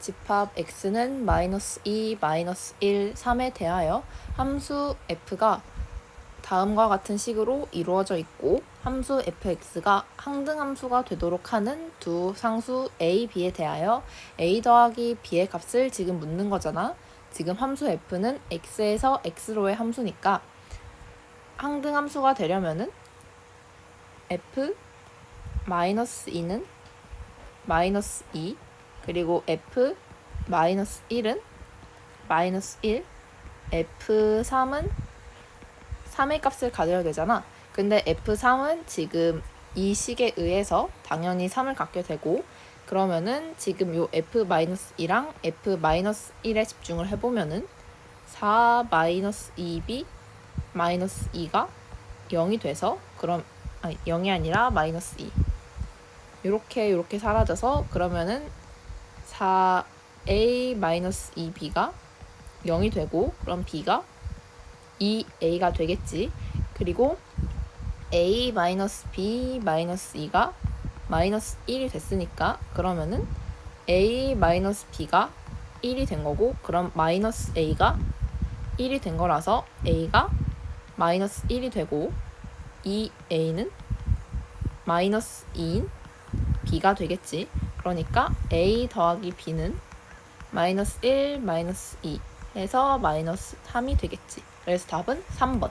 집합 x는 마이너스 2, 마이너스 1, 3에 대하여 함수 f가 다음과 같은 식으로 이루어져 있고 함수 fx가 항등함수가 되도록 하는 두 상수 a, b에 대하여 a 더하기 b의 값을 지금 묻는 거잖아. 지금 함수 f는 x에서 x로의 함수니까 항등함수가 되려면은 f 마이너스 2는 마이너스 2 그리고 f 마이너스 1은? 마이너스 1 f3은? 3의 값을 가져야 되잖아. 근데 f3은 지금 이 식에 의해서 당연히 3을 갖게 되고 그러면은 지금 요 f-2랑 f-1에 집중을 해보면은 4 마이너스 2b 마이너스 2가 0이 돼서 그럼 아니 0이 아니라 마이너스 2 요렇게 요렇게 사라져서 그러면은 4a 마이너스 2b가 0이 되고 그럼 b가 2a가 되겠지. 그리고 a 마이너스 b 마이너스 2가 마이너스 1이 됐으니까 그러면은 a 마이너스 b가 1이 된 거고 그럼 마이너스 a가 1이 된 거라서 a가 마이너스 1이 되고 이 a는 마이너스 2인 b가 되겠지. 그러니까 a 더하기 b는 마이너스 1 마이너스 2 해서 마이너스 3이 되겠지. 그래서 답은 3번.